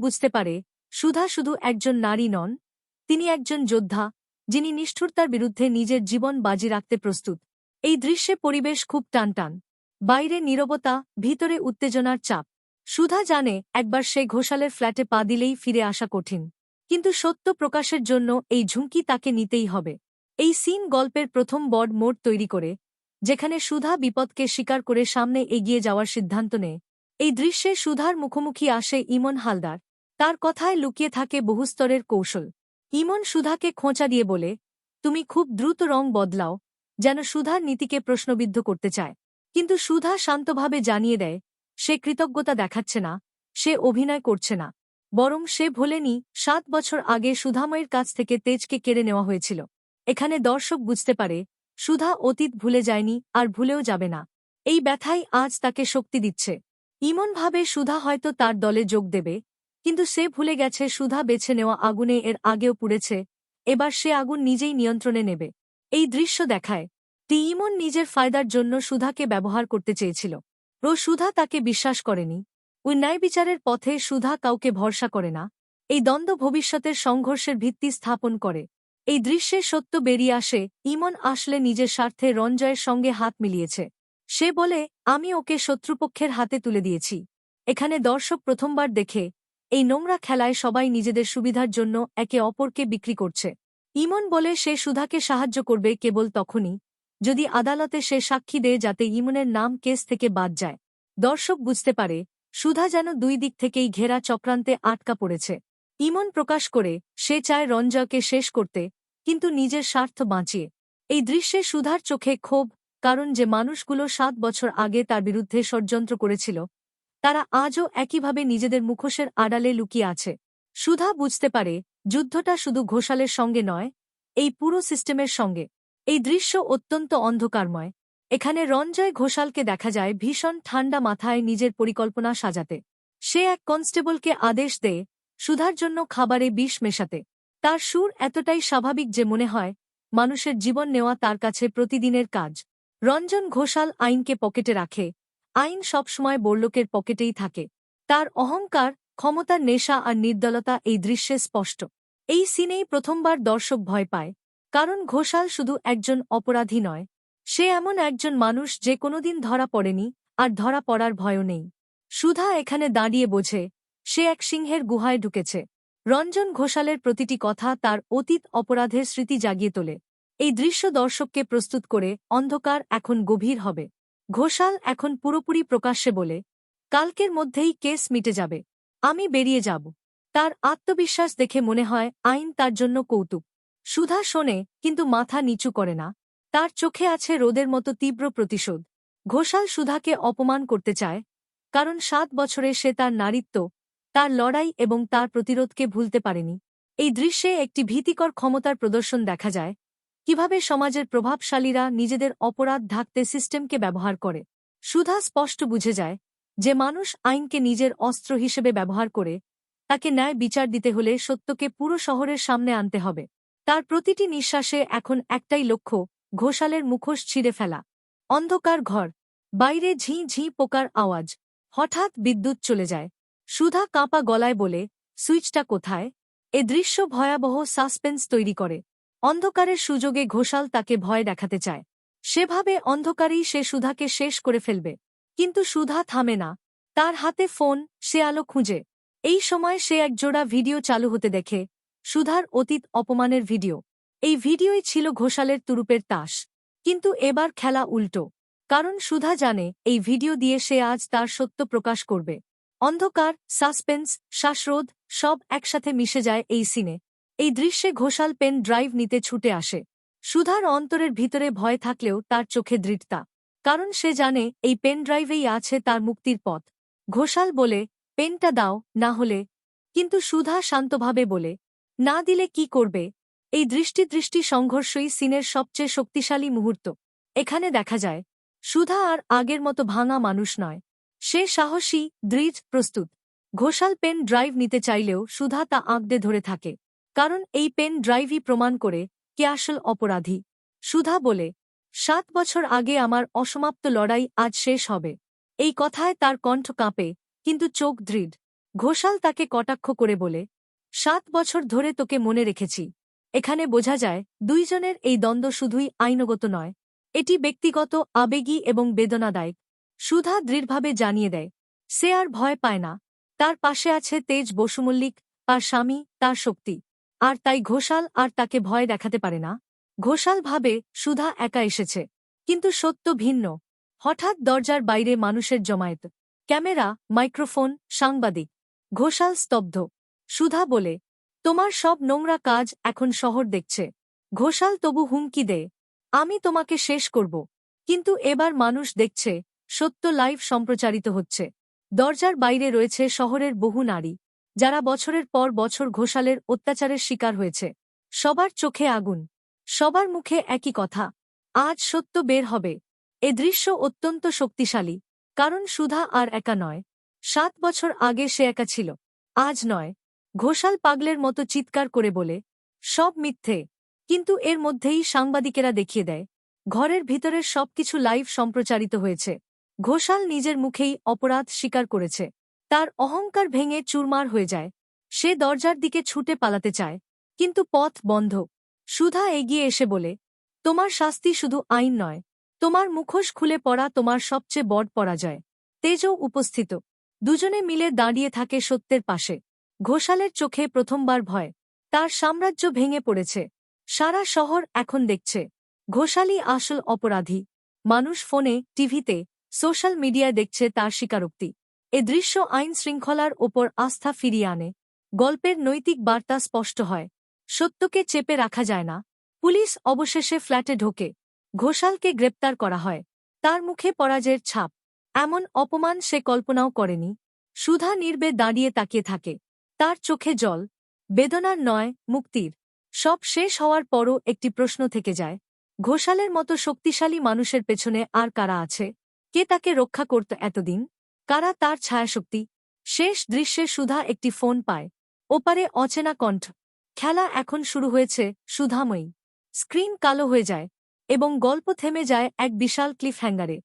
বুঝতে পারে, সুধা শুধু একজন নারী নন, তিনি একজন যোদ্ধা, যিনি নিষ্ঠুরতার বিরুদ্ধে নিজের জীবন বাজি রাখতে প্রস্তুত। এই দৃশ্যে পরিবেশ খুব টানটান। বাইরে নীরবতা, ভিতরে উত্তেজনার চাপ। সুধা জানে, একবার সে ঘোষালের ফ্ল্যাটে পা দিলেই ফিরে আসা কঠিন। কিন্তু সত্য প্রকাশের জন্য এই ঝুঁকি তাকে নিতেই হবে। এই সিন গল্পের প্রথম বড মোড় তৈরি করে, যেখানে সুধা বিপদকে স্বীকার করে সামনে এগিয়ে যাওয়ার সিদ্ধান্ত নেয়। এই দৃশ্যে সুধার মুখোমুখি আসে ইমন হালদার। তার কথায় লুকিয়ে থাকে বহুস্তরের কৌশল। ইমন সুধাকে খোঁচা দিয়ে বলে, তুমি খুব দ্রুত রং বদলাও, যেন সুধার নীতিকে প্রশ্নবিদ্ধ করতে চায়। কিন্তু সুধা শান্তভাবে জানিয়ে দেয়, সে কৃতজ্ঞতা দেখাচ্ছে না, সে অভিনয় করছে না। বরং সে ভোলেনি, সাত বছর আগে সুধাময়ের কাছ থেকে তেজকে কেড়ে নেওয়া হয়েছিল। এখানে দর্শক বুঝতে পারে, সুধা অতীত ভুলে যায়নি আর ভুলেও যাবে না। এই ব্যথাই আজ তাকে শক্তি দিচ্ছে। ইমন ভাবে সুধা হয়তো তার দলে যোগ দেবে কিন্তু সে ভুলে গেছে সুধা বেছে নেওয়া আগুনে এর আগেও পুড়েছে। এবার সে আগুন নিজেই নিয়ন্ত্রণে নেবে। এই দৃশ্য দেখায়। টি ইমন নিজের ফায়দার জন্য সুধাকে ব্যবহার করতে চেয়েছিল। রো সুধা তাকে বিশ্বাস করেনি। ওই ন্যায়বিচারের পথে সুধা কাউকে ভরসা করে না। এই দ্বন্দ্ব ভবিষ্যতের সংঘর্ষের ভিত্তি স্থাপন করে। এই দৃশ্যে সত্য বেরিয়ে আসে, ইমন আসলে নিজের স্বার্থে রঞ্জয়ের সঙ্গে হাত মিলিয়েছে। সে বলে, আমি ওকে শত্রুপক্ষের হাতে তুলে দিয়েছি। এখানে দর্শক প্রথমবার দেখে এই নোংরা খেলায় সবাই নিজেদের সুবিধার জন্য একে অপরকে বিক্রি করছে। ইমন বলে সে সুধাকে সাহায্য করবে কেবল তখনই। যদি আদালতে সে সাক্ষী দেয় যাতে ইমনের নাম কেস থেকে বাদ যায়। দর্শক বুঝতে পারে, সুধা যেন দুই দিক থেকেই ঘেরা চক্রান্তে আটকা পড়েছে। ইমন প্রকাশ করে, সে চায় রঞ্জয়কে শেষ করতে, কিন্তু নিজের স্বার্থ বাঁচিয়ে। এই দৃশ্যে সুধার চোখে ক্ষোভ, কারণ যে মানুষগুলো সাত বছর আগে তার বিরুদ্ধে ষড়যন্ত্র করেছিল তারা আজও একইভাবে নিজেদের মুখোশের আড়ালে লুকিয়ে আছে। সুধা বুঝতে পারে, যুদ্ধটা শুধু ঘোষালের সঙ্গে নয়, এই পুরো সিস্টেমের সঙ্গে। এই দৃশ্য অত্যন্ত অন্ধকারময়। এখানে রঞ্জয় ঘোষালকে দেখা যায় ভীষণ ঠান্ডা মাথায় নিজের পরিকল্পনা সাজাতে। সে এক কনস্টেবলকে আদেশ দেয়, সুধার জন্য খাবারে বিষ মেশাতে। তার সুর এতটাই স্বাভাবিক যে মনে হয়, মানুষের জীবন নেওয়া তার কাছে প্রতিদিনের কাজ। রঞ্জন ঘোষাল আইনকে পকেটে রাখে আইন সবসময় বোরলোকের পকেটেই থাকে। তার অহংকার, ক্ষমতার নেশা আর নির্দলতা এই দৃশ্যে স্পষ্ট। এই সিনেই প্রথমবার দর্শক ভয় পায়। কারণ ঘোষাল শুধু একজন অপরাধী নয়। সে এমন একজন মানুষ যে কোনোদিন ধরা পড়েনি আর ধরা পড়ার ভয়ও নেই। সুধা এখানে দাঁড়িয়ে বোঝে, সে এক সিংহের গুহায় ঢুকেছে। রঞ্জন ঘোষালের প্রতিটি কথা তার অতীত অপরাধের স্মৃতি জাগিয়ে তোলে। এই দৃশ্য দর্শককে প্রস্তুত করে অন্ধকার এখন গভীর হবে। ঘোষাল এখন পুরোপুরি প্রকাশ্যে বলে, কালকের মধ্যেই কেস মিটে যাবে। আমি বেরিয়ে যাব তার আত্মবিশ্বাস দেখে মনে হয় আইন তার জন্য কৌতুক। সুধা শোনে, কিন্তু মাথা নিচু করে না। তার চোখে আছে রোদের মতো তীব্র প্রতিশোধ। ঘোষাল সুধাকে অপমান করতে চায়, কারণ সাত বছরে সে তার নারীত্ব, তার লড়াই এবং তার প্রতিরোধকে ভুলতে পারেনি। এই দৃশ্যে একটি ভীতিকর ক্ষমতার প্রদর্শন দেখা যায় কীভাবে সমাজের প্রভাবশালীরা নিজেদের অপরাধ ঢাকতে সিস্টেমকে ব্যবহার করে। সুধা স্পষ্ট বুঝে যায় যে মানুষ আইনকে নিজের অস্ত্র হিসেবে ব্যবহার করে, তাকে ন্যায় বিচার দিতে হলে সত্যকে পুরো শহরের সামনে আনতে হবে। তার প্রতিটি নিঃশ্বাসে এখন একটাই লক্ষ্য, ঘোষালের মুখোশ ছিঁড়ে ফেলা। অন্ধকার ঘর, বাইরে ঝিঁ ঝিঁ পোকার আওয়াজ। হঠাৎ বিদ্যুৎ চলে যায়। সুধা কাঁপা গলায় বলে, সুইচটা কোথায়? এ দৃশ্য ভয়াবহ সাসপেন্স তৈরি করে। অন্ধকারের সুযোগে ঘোষাল তাকে ভয় দেখাতে চায়। সেভাবে অন্ধকারেই সে সুধাকে শেষ করে ফেলবে। কিন্তু সুধা থামে না। তার হাতে ফোন, সে আলো খুঁজে। এই সময় সে একজোড়া ভিডিও চালু হতে দেখে, সুধার অতীত অপমানের ভিডিও। এই ভিডিওই ছিল ঘোষালের তুরুপের তাস। কিন্তু এবার খেলা উল্টো। কারণ সুধা জানে, এই ভিডিও দিয়ে সে আজ তার সত্য প্রকাশ করবে। অন্ধকার, সাসপেন্স, শ্বাসরোধ, সব একসাথে মিশে যায় এই সিনে। এই দৃশ্যে ঘোষাল পেন ড্রাইভ নিতে ছুটে আসে। সুধার অন্তরের ভিতরে ভয় থাকলেও তার চোখে দৃঢ়তা, কারণ সে জানে এই পেন ড্রাইভেই আছে তার মুক্তির পথ। ঘোষাল বলে, পেনটা দাও, না হলে কিন্তু সুধা শান্তভাবে বলে, না দিলে কি করবে এই দৃষ্টি দৃষ্টি সংঘর্ষই সিনের সবচেয়ে শক্তিশালী মুহূর্ত। এখানে দেখা যায়, সুধা আর আগের মতো ভাঙা মানুষ নয়। সে সাহসী, দৃঢ়, প্রস্তুত। ঘোষাল পেন ড্রাইভ নিতে চাইলেও সুধা তা আঁকড়ে ধরে থাকে। কারণ এই পেন ড্রাইভই প্রমাণ করে কে আসল অপরাধী। সুধা বলে, সাত বছর আগে আমার অসমাপ্ত লড়াই আজ শেষ হবে। এই কথায় তার কণ্ঠ কাঁপে, কিন্তু চোখ দৃঢ়। ঘোষাল তাকে কটাক্ষ করে বলে, সাত বছর ধরে তোকে মনে রেখেছি। এখানে বোঝা যায়, দুইজনের এই দ্বন্দ্ব শুধুই আইনগত নয়। এটি ব্যক্তিগত, আবেগী এবং বেদনাদায়ক। সুধা দৃঢ়ভাবে জানিয়ে দেয়, সে আর ভয় পায় না। তার পাশে আছে তেজ বসুমল্লিক, তার স্বামী, তার শক্তি। আর তাই ঘোষাল আর তাকে ভয় দেখাতে পারে না। ঘোষাল ভাবে, সুধা একা এসেছে। কিন্তু সত্য ভিন্ন। হঠাৎ দরজার বাইরে মানুষের জমায়েত। ক্যামেরা, মাইক্রোফোন, সাংবাদিক। ঘোষাল স্তব্ধ। সুধা বলে, তোমার সব নোংরা কাজ এখন শহর দেখছে। ঘোষাল তবু হুমকি দে আমি তোমাকে শেষ করব। কিন্তু এবার মানুষ দেখছে, সত্য লাইভ সম্প্রচারিত হচ্ছে। দরজার বাইরে রয়েছে শহরের বহু নারী। যারা বছরের পর বছর ঘোষালের অত্যাচারের শিকার হয়েছে। সবার চোখে আগুন। সবার মুখে একই কথা। আজ সত্য বের হবে। এ দৃশ্য অত্যন্ত শক্তিশালী। কারণ সুধা আর একা নয়। সাত বছর আগে সে একা ছিল। আজ নয়। ঘোষাল পাগলের মতো চিৎকার করে বলে, সব মিথ্যে। কিন্তু এর মধ্যেই সাংবাদিকেরা দেখিয়ে দেয়। ঘরের ভিতরের সবকিছু লাইভ সম্প্রচারিত হয়েছে। ঘোষাল নিজের মুখেই অপরাধ স্বীকার করেছে। তার অহংকার ভেঙে চুরমার হয়ে যায়। সে দরজার দিকে ছুটে পালাতে চায়, কিন্তু পথ বন্ধ। সুধা এগিয়ে এসে বলে, তোমার শাস্তি শুধু আইন নয়। তোমার মুখোশ খুলে পড়া তোমার সবচেয়ে বড় পরাজয়। তেজও উপস্থিত। দুজনে মিলে দাঁড়িয়ে থাকে সত্যের পাশে। ঘোষালের চোখে প্রথমবার ভয়। তার সাম্রাজ্য ভেঙে পড়েছে। সারা শহর এখন দেখছে। ঘোষালি আসল অপরাধী। মানুষ ফোনে, টিভিতে, সোশ্যাল মিডিয়ায় দেখছে তার স্বীকারোক্তি। এ দৃশ্য আইন শৃঙ্খলার ওপর আস্থা ফিরিয়ে আনে। গল্পের নৈতিক বার্তা স্পষ্ট হয়। সত্যকে চেপে রাখা যায় না। পুলিশ অবশেষে ফ্ল্যাটে ঢোকে। ঘোষালকে গ্রেপ্তার করা হয়। তার মুখে পরাজয়ের ছাপ। এমন অপমান সে কল্পনাও করেনি। সুধা নির্বে দাঁড়িয়ে তাকিয়ে থাকে। তার চোখে জল। বেদনার নয়, মুক্তির। সব শেষ হওয়ার পরও একটি প্রশ্ন থেকে যায়। ঘোষালের মতো শক্তিশালী মানুষের পেছনে আর কারা আছে? কে তাকে রক্ষা করত এতদিন? কারা তার ছায়াশক্তি? শেষ দৃশ্যে সুধা একটি ফোন পায়। ওপারে অচেনা কণ্ঠ। খেলা এখন শুরু হয়েছে সুধাময়ী। স্ক্রিন কালো হয়ে যায় এবং গল্প থেমে যায় এক বিশাল ক্লিফ হ্যাঙ্গারে